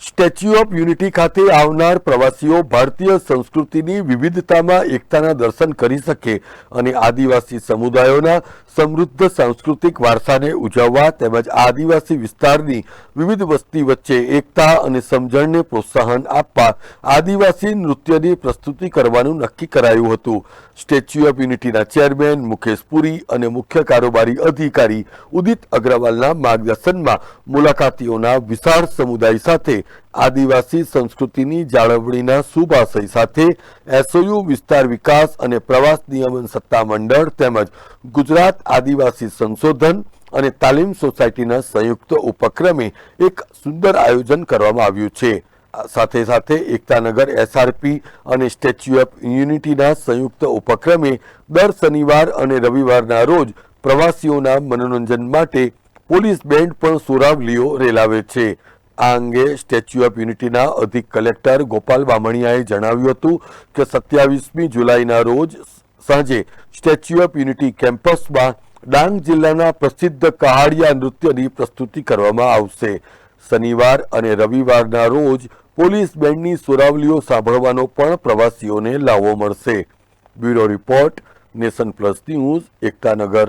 Statue of Unity ખાતે આવનાર પ્રવાસીઓ ભારતીય સંસ્કૃતિની વિવિધતામાં એકતાના દર્શન કરી શકે અને આદિવાસી સમુદાયોના સમૃદ્ધ સાંસ્કૃતિક વારસાને ઉજવવા તેમજ આદિવાસી વિસ્તારની વિવિધ વસ્તી વચ્ચે એકતા અને સમજણને પ્રોત્સાહન આપવા આદિવાસી નૃત્યની પ્રસ્તુતિ કરવાનું નક્કી કરાયું હતું. સ્ટેચ્યુ ઓફ યુનિટીના ચેરમેન મુકેશ પુરી અને મુખ્ય કારોબારી અધિકારી ઉદિત અગ્રવાલના માર્ગદર્શનમાં મુલાકાતીઓના વિશાળ સમુદાય સાથે આદિવાસી સંસ્કૃતિની જાળવણીના શુભ આશય સાથે એસઓયુ વિસ્તાર વિકાસ અને પ્રવાસ નિયમન સત્તા મંડળ તેમજ ગુજરાત આદિવાસી સંશોધન અને તાલીમ સોસાયટીના સંયુક્ત ઉપક્રમે એક સુંદર આયોજન કરવામાં આવ્યું છે. સાથે સાથે એકતાનગર એસઆરપી અને સ્ટેચ્યુ ઓફ યુનિટીના સંયુક્ત ઉપક્રમે દર શનિવાર અને રવિવારના રોજ પ્રવાસીઓના મનોરંજન માટે પોલીસ બેન્ડ પણ સુરાવલીઓ રેલાવે છે. આ અંગે સ્ટેચ્યુ ઓફ યુનિટીના અધિક કલેક્ટર ગોપાલ બામણિયાએ જણાવ્યું હતું કે સત્યાવીસમી જુલાઈના રોજ સાંજે સ્ટેચ્યુ ઓફ યુનિટી કેમ્પસમાં ડાંગ જિલ્લાના પ્રસિદ્ધ કહાડિયા નૃત્યની પ્રસ્તુતિ કરવામાં આવશે. શનિવાર અને રવિવારના રોજ પોલીસ બેન્ડની સુરાવલીઓ સાંભળવાનો પણ પ્રવાસીઓને લાવો મળશે. Bureau report Nation Plus News Ektanagar